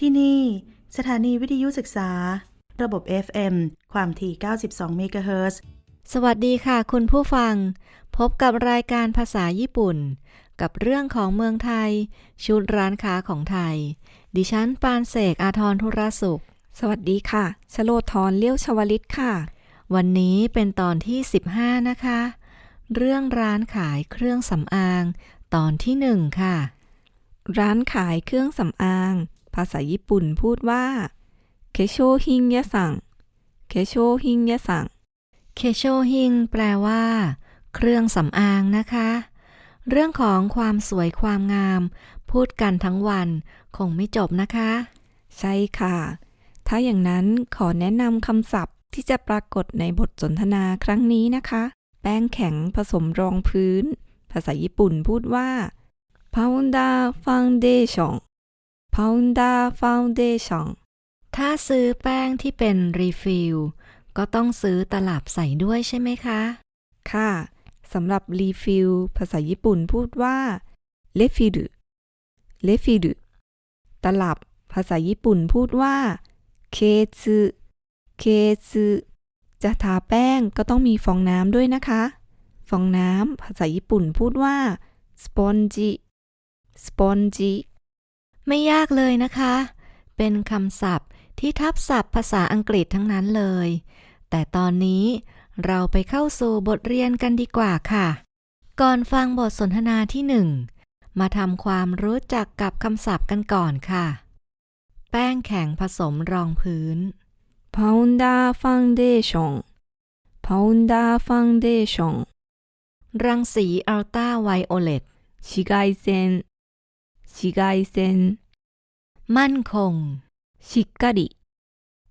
ที่นี่ สถานีวิทยุศึกษา ระบบ FM ความถี่ 92 เมกะเฮิรตซ์สวัสดีค่ะคุณผู้ฟัง พบกับรายการภาษาญี่ปุ่น กับเรื่องของเมืองไทย ชุดร้านค้าของไทย ดิฉันปานเสกอาทรธุรสุข สวัสดีค่ะชโลธรเลี้ยวชวลิตค่ะ วันนี้เป็นตอนที่ 15 นะคะ เรื่องร้านขายเครื่องสำอาง ตอนที่หนึ่งค่ะ ร้านขายเครื่องสำอาง ภาษาญี่ปุ่นพูดว่าเคโชฮิงยะสังเคโชฮิงยะสังเคโชฮิงแปลว่า เครื่องสำอางนะคะ เรื่องของความสวยความงาม พูดกันทั้งวันคงไม่จบนะคะ ใช่ค่ะ ถ้าอย่างนั้นขอแนะนำคำศัพท์ที่จะปรากฏในบทสนทนาครั้งนี้นะคะ แป้งแข็งผสมรองพื้น ภาษาญี่ปุ่นพูดว่า powder foundation powder foundation ถ้าซื้อแป้งที่เป็นรีฟิลก็ต้องซื้อตลับใส่ด้วยใช่ไหมคะ ค่ะสำหรับรีฟิลภาษาญี่ปุ่นพูดว่าเลฟิルเลฟิルตลับภาษาญี่ปุ่นพูดว่าเคซึเคซึจะทาแป้งก็ต้องมีฟองน้ำด้วยนะคะ ฟองน้ำภาษาญี่ปุ่นพูดว่าสปอนจิสปอนจิ ไม่ยากเลยนะคะ เป็นคำศัพท์ที่ทับศัพท์ภาษาอังกฤษทั้งนั้นเลย แต่ตอนนี้เราไปเข้าสู่บทเรียนกันดีกว่าค่ะ ก่อนฟังบทสนทนาที่หนึ่งมาทำความรู้จักกับคำศัพท์กันก่อนค่ะ แป้งแข็งผสมรองพื้น powder foundation powder foundation รังสีอัลตราไวโอเลต紫外線紫外線 มั่นคง しっかり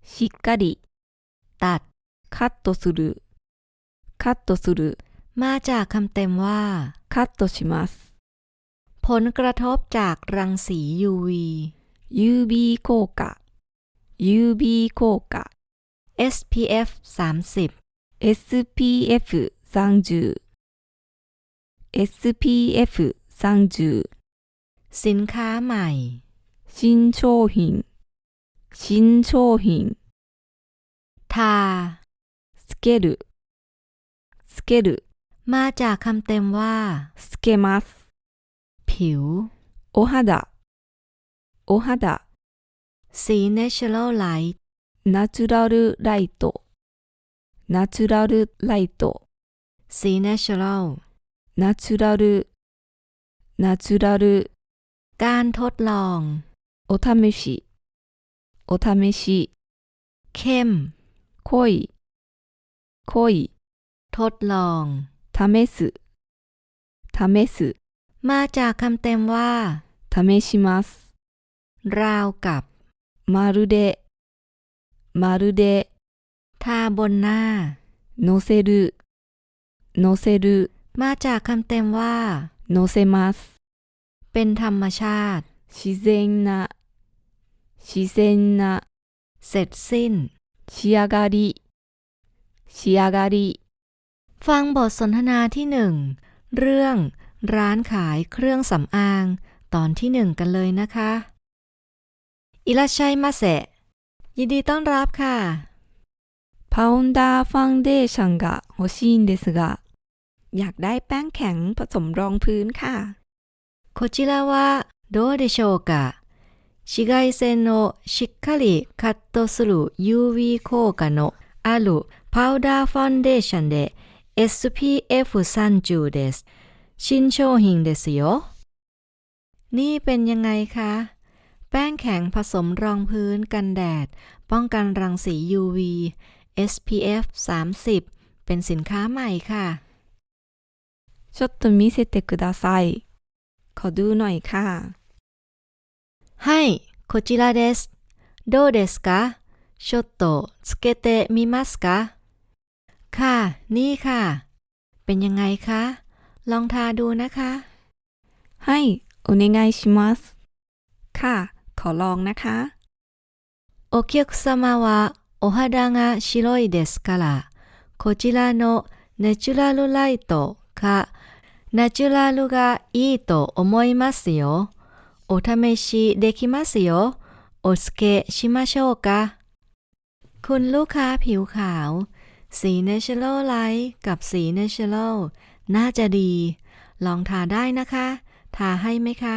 しっかり ตัด カットするカットする มาจากคำเต็มว่า カットします ผลกระทบจากรังสี UV UV 効果 UV 効果 SPF 30 SPF 30 SPF 30 สินค้าใหม่ 新商品新商品 ทา つけるつける มาจากคำเต็มว่า つけます ผิว お肌お肌 สี Natural Light ナチュラルライトナチュラルライト สี Natural ナチュラルナチュラル การทดลองお試しお試しเข้มคุยいทดลองทすเすมาจากคำเต็มว่าทしますราวกับまるでまるでทาบนหน้าโせるซせるมาจากคำเต็มว่าโせます เป็นธรรมชาติชิเซนนเสร็จสิ้นชิอาการิฟังบทสนทนาที่หนึ่งเรื่องร้านขายเครื่องสำอาง ตอนที่หนึ่งกันเลยนะคะอิราชัยมาเสะยินดีต้อนรับค่ะพาวน์ดาฟังเดชังกะโฮชินเดสกะอยากได้แป้งแข็งผสมรองพื้นค่ะ こちらはどうでしょうか紫外線をしっかりカットする UV 効果のあるパウダーファンデーションで SPF30 です。新商品ですよ。นี่เป็นยังไงคะ แป้งแข็งผสมรองพื้นกันแดด ป้องกันรังสี UV SPF 30 เป็นสินค้าใหม่ค่ะ ちょっと見せてください ขอดูหน่อยค่ะ はい、こちらです。どうですかちょっとつけてみますかค่ะ นี่ค่ะ เป็นยังไงคะ ลองทาดูนะคะ はいお願いしますค่ะ ขอลองนะคะ お客様はお肌が白いですから、こちらのナチュラルライトか ナチュラルがいいと思いますよ。お試しできますよ。 โอสเกะชิมาโชกะ คุณลูกค้าผิวขาว สี Natural Light กับสี Natural น่าจะดี ลองทาได้นะคะ ทาให้ไหมคะ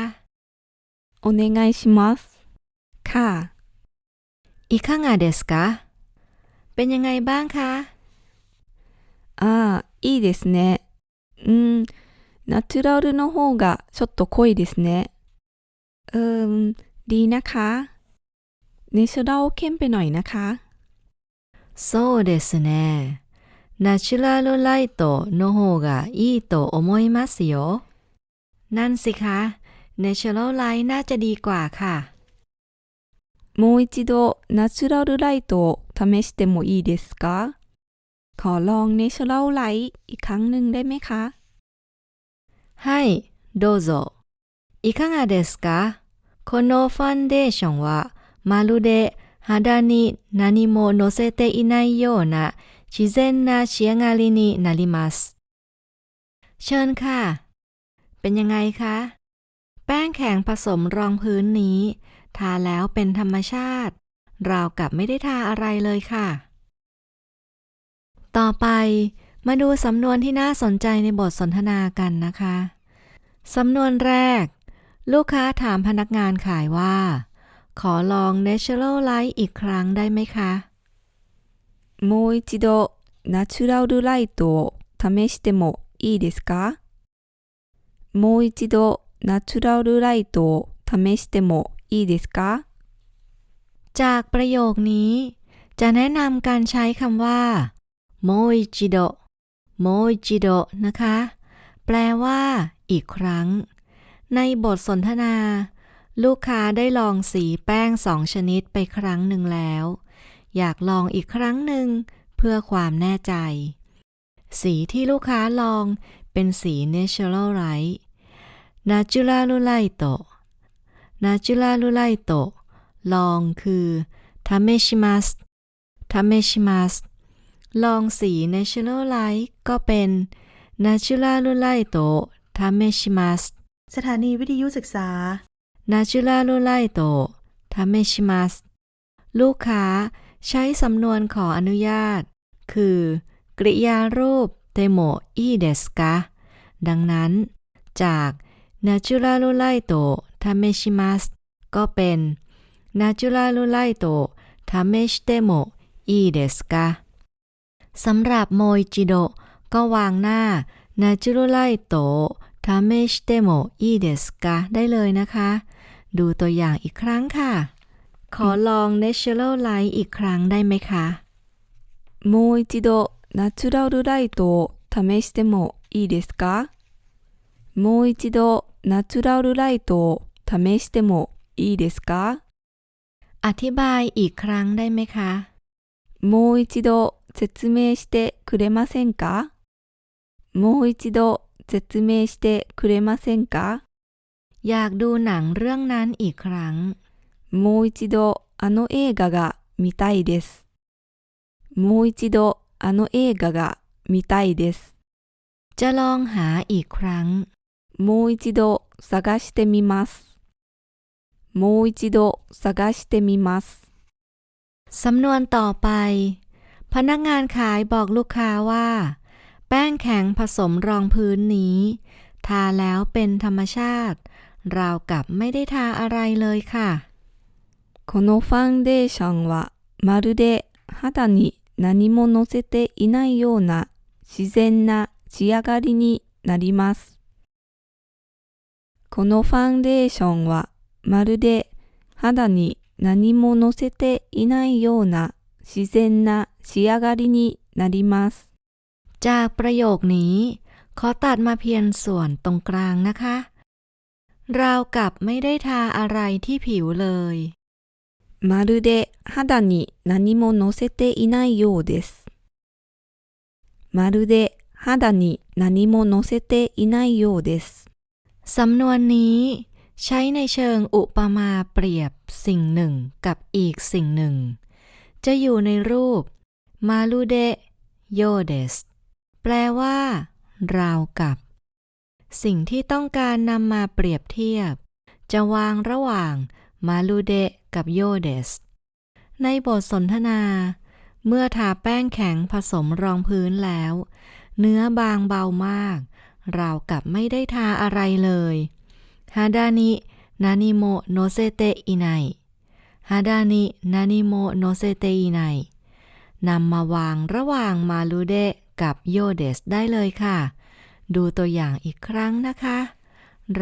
お願いします。ค่ะ อิคังาเดสกะเป็นยังไงบ้างคะ ああ、いいですね。うん、 ナチュラルの方がちょっと濃いですね。เอิมดีนะคะเนเชอรัลเข้มไปหน่อยนะคะ そうですね。ナチュラルライトの方がいいと思いますよ。นั่นสิคะ Natural Light น่าจะดีกว่าค่ะ もう一度ナチュラルライトを試してもいいですかขอลองเนเชอรัลไลท์อีกครั้งหนึ่งได้ไหมคะ はい、どうぞ。いかがですかこのファンデーションはまるで肌に何も乗せていないような自然な仕上がりになります。เชิญค่ะ เป็นยังไงคะ แป้งแข็งผสมรองพื้นนี้ ทาแล้วเป็นธรรมชาติ ราวกับไม่ได้ทาอะไรเลยค่ะ ต่อไปมาดูสำนวนที่น่าสนใจในบทสนทนากันนะคะ สำนวนแรก ลูกค้าถามพนักงานขายว่า ขอลอง Natural Light อีกครั้งได้ไหมคะ もう一度ナチュラルライトを試してもいいですかもう一度ナチュラルライトを試してもいいですか จากประโยคนี้ จะแนะนำการใช้คำว่าโมอิจิโดโมอิจิโดนะคะ แปลว่า อีกครั้ง ในบทสนทนา ลูกค้าได้ลองสีแป้งสองชนิดไปครั้งหนึ่งแล้ว อยากลองอีกครั้งหนึ่งเพื่อความแน่ใจ สีที่ลูกค้าลองเป็นสี Natural Light Natural Light Natural Light ลองคือทาเมชิมัสทาเมชิมัสลองสี Natural Light ก็เป็น Natural Light ทาเมชิมัสสถานีวิทยุศึกษา Natural Light ทาเมชิมัสลูกค้าใช้สำนวนขออนุญาต คือ กริยารูปเตโมอีเดสกะดังนั้น จาก Natural Light ทาเมชิมัสก็เป็น Natural Light ทาเมชิเตโมอีเดสกะสำหรับโมอิจิโด ก็วางหน้า Natural Light ทาเมชิเตโมอีเดสกะได้เลยนะคะ ดูตัวอย่างอีกครั้งค่ะ ขอลอง Natural Light อีกครั้งได้ไหมคะ もう一度ナチュラルライトを試してもいいですかもう一度ナチュラルライトを試してもいいですか อธิบายอีกครั้งได้ไหมคะ もう一度説明してくれませんか もう一度説明してくれませんか อยากดูหนังเรื่องนั้นอีกครั้ง もう一度あの映画が見たいです。もう一度あの映画が見たいです。 จะลองหาอีกครั้ง もう一度探してみます。もう一度探してみます。 สำนวนต่อไป พนักงานขายบอกลูกค้าว่า แป้งแข็งผสมรองพื้นนี้ ทาแล้วเป็นธรรมชาติ ราวกับไม่ได้ทาอะไรเลยค่ะ このファンデーションはまるで肌に何も乗せていないような自然な仕上がりになります。このファンデーションはまるで肌に何も乗せていないような自然な仕上がりになります。 จากประโยคนี้ ขอตัดมาเพียงส่วนตรงกลางนะคะ ราวกับไม่ได้ทาอะไรที่ผิวเลย まるで肌に何も乗せていないようです。まるで肌に何も乗せていないようです。 สำนวนนี้ ใช้ในเชิงอุปมาเปรียบสิ่งหนึ่งกับอีกสิ่งหนึ่ง จะอยู่ในรูปมาลูเดโยเดส แปลว่า ราวกับ สิ่งที่ต้องการนำมาเปรียบเทียบ จะวางระหว่างมาลูเดกับโยเดส ในบทสนทนา เมื่อทาแป้งแข็งผสมรองพื้นแล้ว เนื้อบางเบามาก ราวกับไม่ได้ทาอะไรเลยฮาดานินานิโมโนเซเตอิไนฮาดานินานิโมโนเซเตอิไนนำมาวางระหว่างมาลูเดะ กับโยเดสได้เลยค่ะ ดูตัวอย่างอีกครั้งนะคะ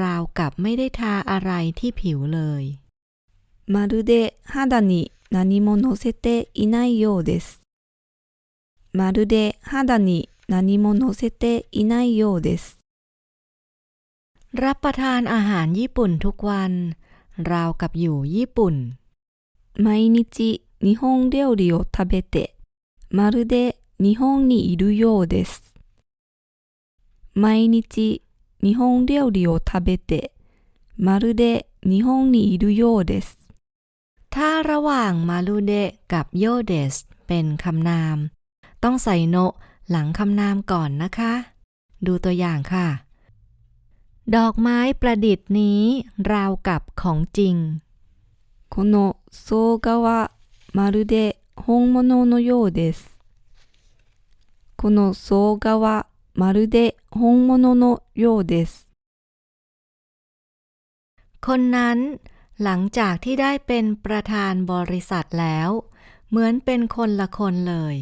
ราวกับไม่ได้ทาอะไรที่ผิวเลย まるで肌に何も乗せていないようです。まるで肌に何も乗せていないようです。 รับประทานอาหารญี่ปุ่นทุกวัน ราวกับอยู่ญี่ปุ่น 毎日日本料理を食べて、まるで 日本にいるようです。毎日日本料理を食べて、まるで日本にいるようです。 ถ้าระหว่างมาลูเดะกับโยเดสเป็นคำนาม ต้องใส่โนะหลังคำนามก่อนนะคะ ดูตัวอย่างค่ะ ดอกไม้ประดิษฐ์นี้ ราวกับของจริง この草画はまるで本物のようです。 この草画はまるで本物のようです。 คนนั้น หลังจากที่ได้เป็นประธานบริษัทแล้ว เหมือนเป็นคนละคนเลย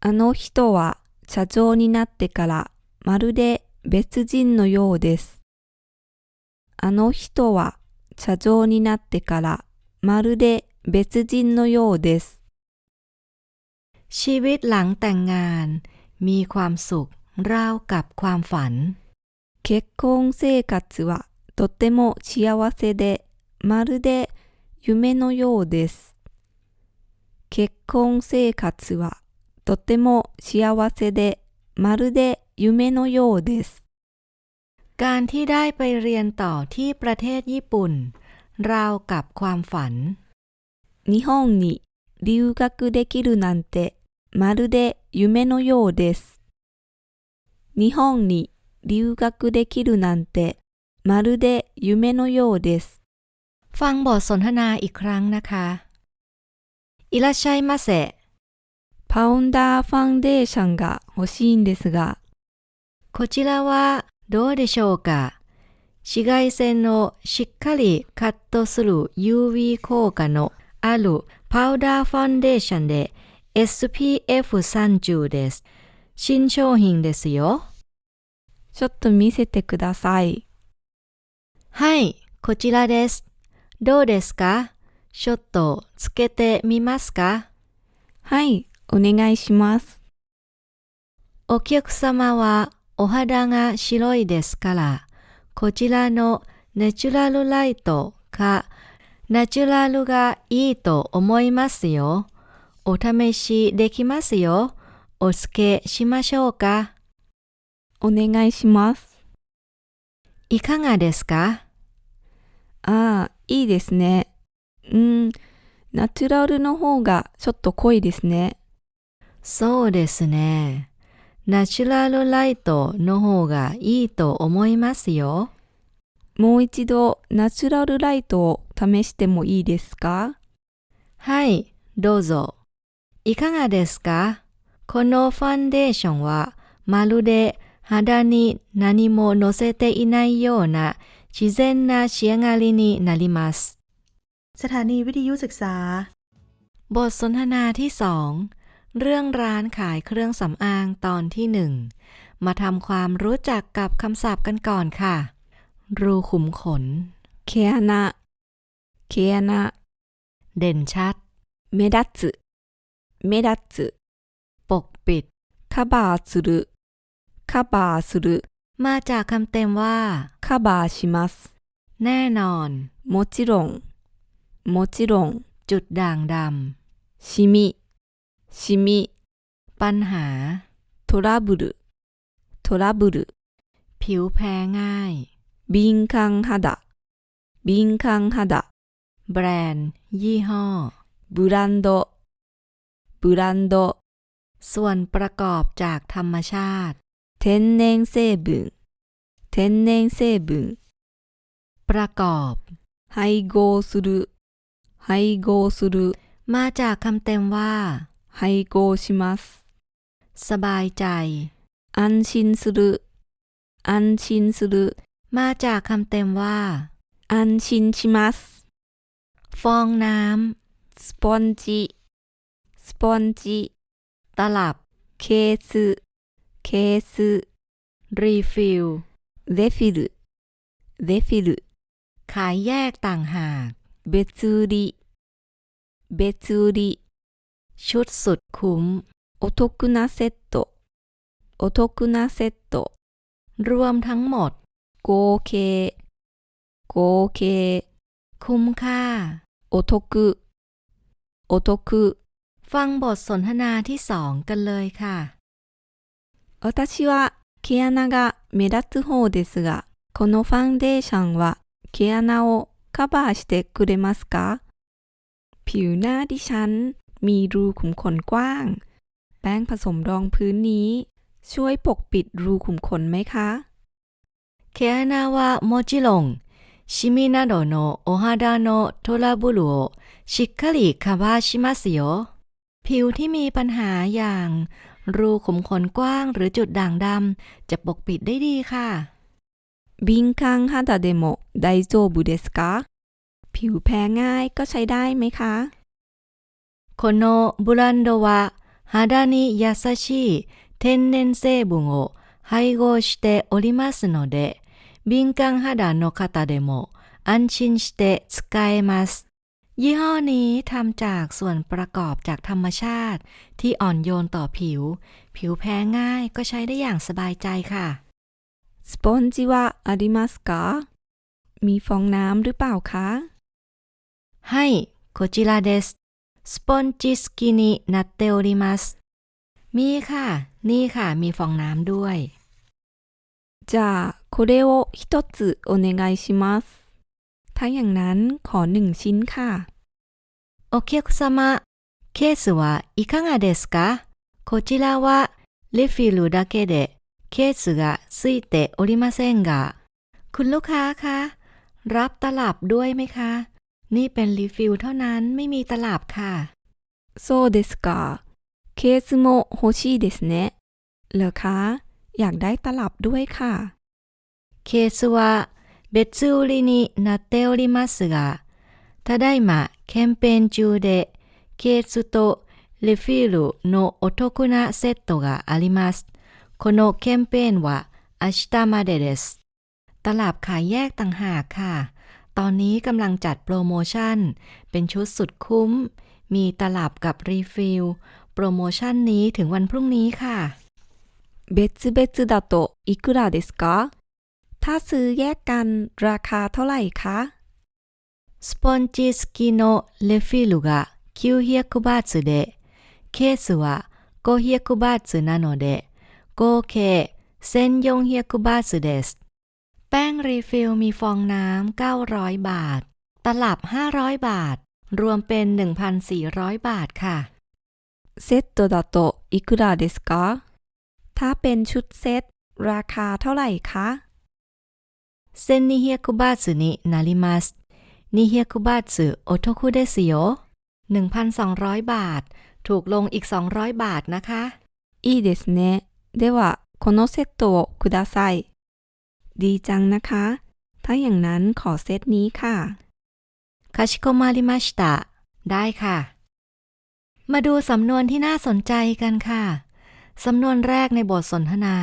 あの人は社長になってからまるで別人のようです。あの人は社長になってからまるで別人のようです。 ชีวิตหลังแต่งงาน มีความสุข ราวกับความฝัน 結婚生活はとても幸せでまるで夢のようです。結婚生活はとても幸せでまるで夢のようです。 การที่ได้ไปเรียนต่อที่ประเทศญี่ปุ่น ราวกับความฝัน 日本に留学できるなんて まるで夢のようです。日本に留学できるなんてまるで夢のようです。 ฟังบทสนทนาอีกครั้งนะคะอิราชัยมาเซ パウンダーファンデーションが欲しいんですが、こちらはどうでしょうか紫外線をしっかりカットする UV 効果のあるパウダーファンデーションで SPF30 です。新商品ですよ。ちょっと見せてください。はい、こちらです。どうですか？ちょっとつけてみますか？はい、お願いします。お客様はお肌が白いですから、こちらのナチュラルライトかナチュラルがいいと思いますよ。お試しできますよ。お付けしましょうか。お願いします。いかがですか？ああ、いいですね。うん、ナチュラルの方がちょっと濃いですね。そうですね。ナチュラルライトの方がいいと思いますよ。もう一度ナチュラルライトを試してもいいですか？はい、どうぞ。いかがですかこのファンデーションはまるで肌に何も乗せていないような自然な仕上がりになります。 สถานีวิทยุศึกษา บทสนทนาที่สองเรื่องร้านขายเครื่องสำอางตอนที่หนึ่งมาทำความรู้จักกับคำศัพท์กันก่อนค่ะ รูขุมขน 毛穴、毛穴、 เด่นชัด 目立つ、 目立つปกปิด cover する cover するมาจากคำเต็มว่า cover しますแน่นอนもちろんもちろんจุดด่างดำしみしみปัญหาトラブルトラブルผิวแพ้ง่าย敏感肌敏感肌แบรนด์ ยี่ห้อブランドブランド、 ส่วนประกอบจากธรรมชาติ 天然成分、天然成分、 ประกอบ 配合する、 配合する มาจากคำเต็มว่า 配合します สบายใจ 安心する安心する มาจากคำเต็มว่า 安心します ฟองน้ スポンジ สปอนจิตลับ เคสเคสรีฟิลเดฟิลเดฟิลขายแยกต่างหากเบจูริเบจูริชุดสุดคุ้มโอทคุนาเซตโตโอทคุนาเซตโตรวมทั้งหมด โกเค โกเค คุ้มค่า โอโทคุโอทคุ ฟังบทสนทนาที่สองกันเลยค่ะ 私は毛穴が目立つ方ですが、このファンデーションは毛穴をカバーしてくれますかผิวหน้าดิฉัน มีรูขุมขนกว้าง แป้งผสมรองพื้นนี้ ช่วยปกปิดรูขุมขนไหมคะ 毛穴はもちろん、シミなどのお肌のトラブルをしっかりカバーしますよ。 ผิวที่มีปัญหาอย่าง รูขุมขนกว้างหรือจุดด่างดำจะปกปิดได้ดีค่ะ 敏感肌でも大丈夫ですかผิวแพ้ง่ายก็ใช้ได้ไหมคะ このブランドは肌に優しい天然成分を配合しておりますので、敏感肌の方でも安心して使えます。 ยี่ห้อนี้ทำจากส่วนประกอบจากธรรมชาติ ที่อ่อนโยนต่อผิว ผิวแพ้ง่ายก็ใช้ได้อย่างสบายใจค่ะ สปอนจิวะありますかมีฟองน้ำหรือเปล่าคะ はい、こちらです。スポンジ式になっております。มีค่ะ นี่ค่ะ มีฟองน้ำด้วย じゃあ、これを一つお願いします。 ถ้าอย่างนั้นขอหนึ่งชิ้นค่ะ お客様、ケースはいかがですかこちらはリフィルだけでケースがついておりませんが。คุณลูกค้าคะ รับตลับด้วยไหมคะ นี่เป็นรีฟิลเท่านั้นไม่มีตลับค่ะ そうですか。ケースも欲しいですね。เหรอคะ อยากได้ตลับด้วยค่ะ ケースは 別売りになっておりますが、ただいまキャンペーン中でケースとリフィルのお得なセットがあります。このキャンペーンは明日までです。ตลับขายแยกต่างหากค่ะ ตอนนี้กำลังจัดโปรโมชั่น เป็นชุดสุดคุ้ม มีตลับกับรีฟิล โปรโมชั่นนี้ถึงวันพรุ่งนี้ค่ะ 別々だといくらですか ถ้าซื้อแยกกันราคาเท่าไหร่คะสปอนจิสกิโนเลฟิลุกะ900บาทเดเคสวะ500บาทなのでเ計1400บาทเดสแป้งรีฟิลมีฟองน้ำ900 บาท ตลับ 500 บาท รวมเป็น 1,400 บาทค่ะเซตโตดาโตอิคุระเดสกาถ้าเป็นชุดเซตราคาเท่าไหร่คะ 1200バーツになります。200バーツお得ですよ。1,200 บาท ถูกลงอีก 200 บาทนะคะ いいですね。では、このセットをください。ดีจังนะคะ ถ้าอย่างนั้นขอเซตนี้ค่ะ かしこまりました。ได้ค่ะ มาดูสำนวนที่น่าสนใจกันค่ะ สำนวนแรกในบทสนทนา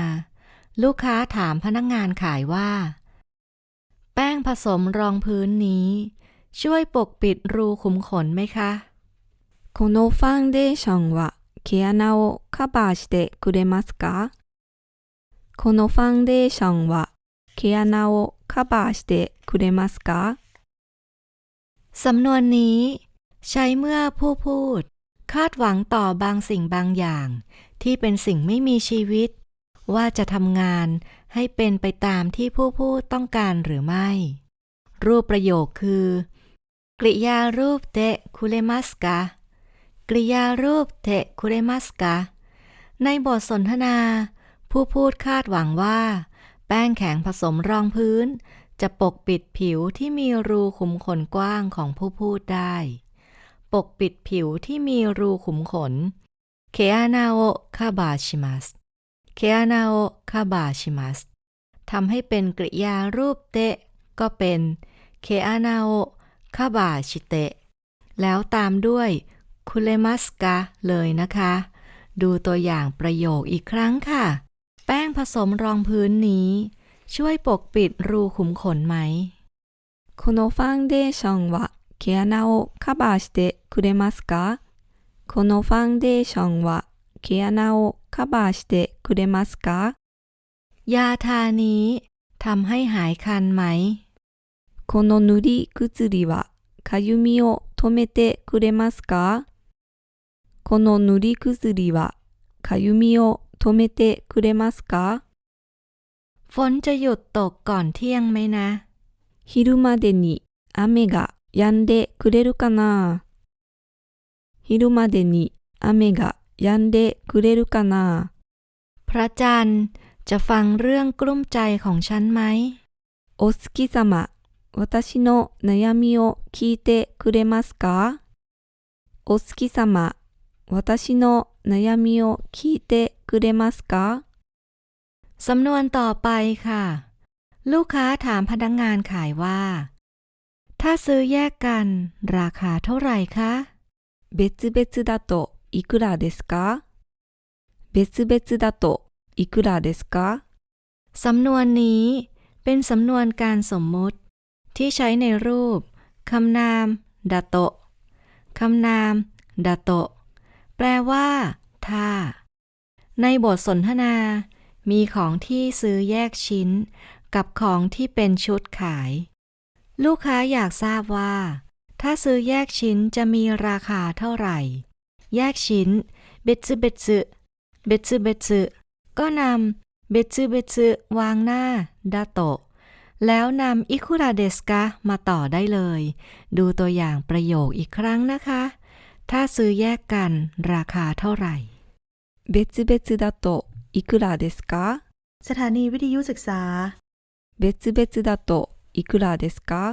ลูกค้าถามพนักงงานขายว่า แป้งผสมรองพื้นนี้ ช่วยปกปิดรูขุมขนไหมคะ このファンデーションは毛穴をカバーしてくれますかこのファンデーションは毛穴をカバーしてくれますか สำนวนนี้ ใช้เมื่อผู้พูด คาดหวังต่อบางสิ่งบางอย่าง ที่เป็นสิ่งไม่มีชีวิต ว่าจะทำงาน ให้เป็นไปตามที่ผู้พูดต้องการหรือไม่ รูปประโยคคือ กริยารูปเตะคุเรมัสกะกริยารูปเตะคุเรมัสกะในบทสนทนา ผู้พูดคาดหวังว่า แป้งแข็งผสมรองพื้น จะปกปิดผิวที่มีรูขุมขนกว้างของผู้พูดได้ ปกปิดผิวที่มีรูขุมขนเคอานาโอคาบาชิมัส เคอานาโอคาบาชิมัส ทำให้เป็นกริยารูปเตะ ก็เป็น เคอานาโอคาบาชิเตะ แล้วตามด้วย คุเลมัสกะเลยนะคะ ดูตัวอย่างประโยคอีกครั้งค่ะ แป้งผสมรองพื้นนี้ ช่วยปกปิดรูขุมขนไหม このファンデーションは毛穴をカバーしてくれますかこのファンデーションは 毛穴をカバーしてくれますか ยาทานี้ทำให้หายคันไหม この塗り薬はかゆみを止めてくれますかこの塗り薬はかゆみを止めてくれますか ฝนจะหยุดตกก่อนเที่ยงไหมนะ 昼までに雨が止んでくれるかな昼までに雨が 止んでくれるかな พระจันทร์จะฟังเรื่องกลุ้มใจของฉันไหม お月様、私の悩みを聞いてくれますかお月様、私の悩みを聞いてくれますか สำนวนต่อไปค่ะ ลูกค้าถามพนักงงานขายว่า ถ้าซื้อแยกกัน ราคาเท่าไหร่คะ 別々だと いくらですか別々だといくらですか สำนวนนี้เป็นสำนวนการสมมุติ ที่ใช้ในรูปคำนามดาโตะคำนามดาโตะแปลว่า ถ้า ในบทสนทนา มีของที่ซื้อแยกชิ้น กับของที่เป็นชุดขาย ลูกค้าอยากทราบว่า ถ้าซื้อแยกชิ้นจะมีราคาเท่าไหร่ แยกชิ้น เบ็ซึเบ็ซึเบ็ซึเบ็ซึก็นำเบ็ซึเบ็ซึวางหน้าดาโตะ แล้วนำอิคุราเดสกะมาต่อได้เลย ดูตัวอย่างประโยคอีกครั้งนะคะ ถ้าซื้อแยกกันราคาเท่าไหร่เบ็ดซึเบ็ดซึดาโตอิคระเดสกะสถานีวิทยุศึกษาเบ็ดซึเบ็ดซึดาโตอิคระเดสกะ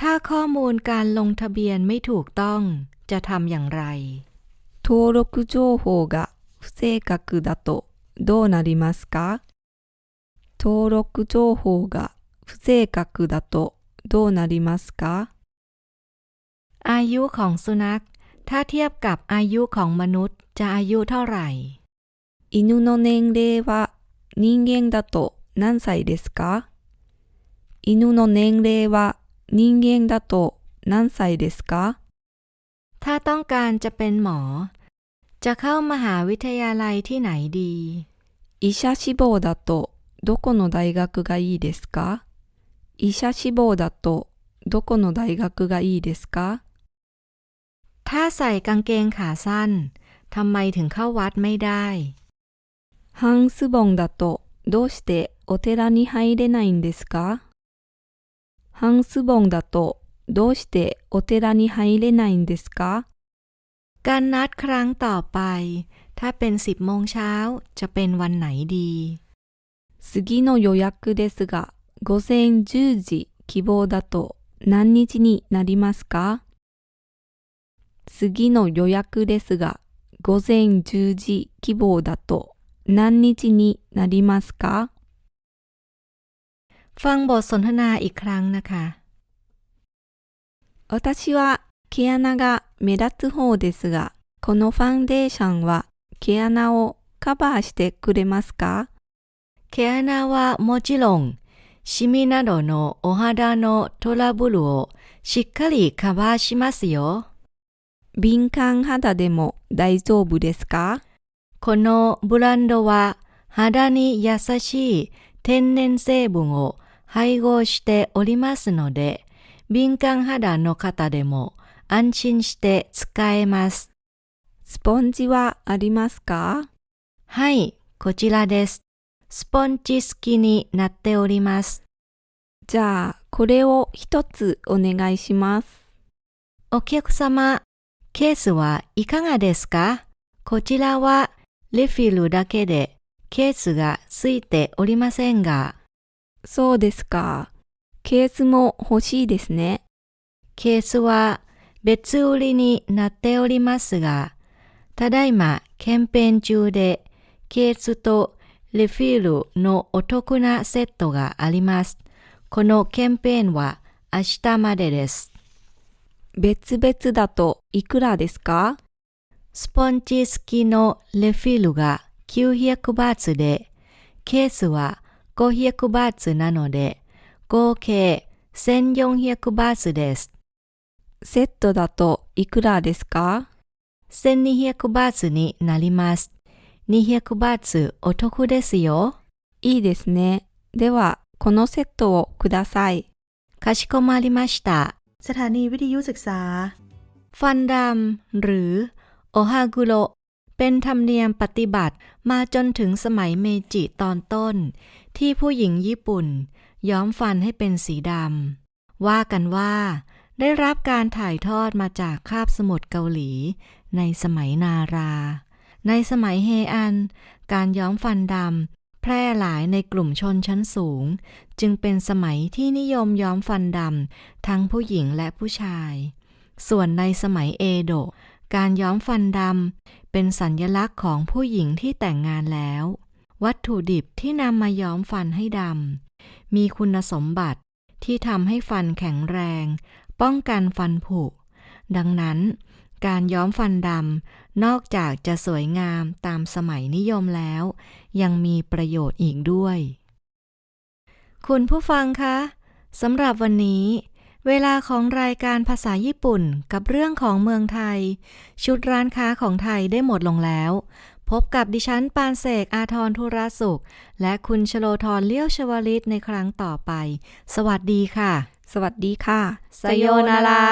ถ้าข้อมูลการลงทะเบียนไม่ถูกต้อง จะทำอย่างไร 登録情報が不正確だとどうなりますか登録情報が不正確だとどうなりますか อายุของสุนัข ถ้าเทียบกับอายุของมนุษย์จะอายุเท่าไหร่ 犬の年齢は人間だと何歳ですか犬の年齢は人間だと何歳ですか ถ้าต้องการจะเป็นหมอ จะเข้ามหาวิทยาลัยที่ไหนดี 医者志望だとどこの大学がいいですか医者志望だとどこの大学がいいですか ถ้าใส่กางเกงขาสั้น ทำไมถึงเข้าวัดไม่ได้ 半ズボンだとどうしてお寺に入れないんですか半ズボンだと どうしてお寺に入れないんですか การนัดครั้งต่อไป ถ้าเป็นสิบโมงเช้า จะเป็นวันไหนดี 次の予約ですが午前10時希望だと何日になりますか次の予約ですが午前10時希望だと何日になりますか ฟังบทสนทนาอีกครั้งนะคะ 私は毛穴が目立つ方ですが、このファンデーションは毛穴をカバーしてくれますか？毛穴はもちろん、シミなどのお肌のトラブルをしっかりカバーしますよ。敏感肌でも大丈夫ですか？このブランドは肌に優しい天然成分を配合しておりますので、敏感肌の方でも安心して使えます。スポンジはありますか？はい、こちらです。スポンジ付きになっております。じゃあ、これを一つお願いします。お客様、ケースはいかがですか？こちらはリフィルだけでケースがついておりませんが、そうですか。ケースも欲しいですね。ケースは別売りになっておりますが、ただいまキャンペーン中でケースとリフィールのお得なセットがあります。このキャンペーンは明日までです。別々だといくらですか？スポンジ付きのレフィールが900バーツで、ケースは500バーツなので、合計1400バーツです。セットだといくらですか1200バーツになります。200バーツお得ですよ。いいですね。では、このセットをください。かしこまりました。 สถานีวิทยุศึกษา ฟันดำหรือโอฮากุโรเป็นธรรมเนียมปฏิบัติมาจนถึงสมัยเมจิตอนต้น ที่ผู้หญิงญี่ปุ่น ย้อมฟันให้เป็นสีดำ ว่ากันว่า ได้รับการถ่ายทอดมาจากคาบสมุทรเกาหลี ในสมัยนารา ในสมัยเฮอัน การย้อมฟันดำแพร่หลายในกลุ่มชนชั้นสูง จึงเป็นสมัยที่นิยมย้อมฟันดำทั้งผู้หญิงและผู้ชาย ส่วนในสมัยเอโดะการย้อมฟันดำเป็นสัญลักษณ์ของผู้หญิงที่แต่งงานแล้ว วัตถุดิบที่นำมาย้อมฟันให้ดำ มีคุณสมบัติที่ทำให้ฟันแข็งแรง ป้องกันฟันผุ ดังนั้น การย้อมฟันดำนอกจากจะสวยงามตามสมัยนิยมแล้ว ยังมีประโยชน์อีกด้วย คุณผู้ฟังคะสำหรับวันนี้เวลาของรายการภาษาญี่ปุ่นกับเรื่องของเมืองไทย ชุดร้านค้าของไทยได้หมดลงแล้ว พบกับดิฉันปานเสกอาทรธุรสุข และคุณชโลธรเลี้ยวชวลิตในครั้งต่อไป สวัสดีค่ะ สวัสดีค่ะไซโยนารา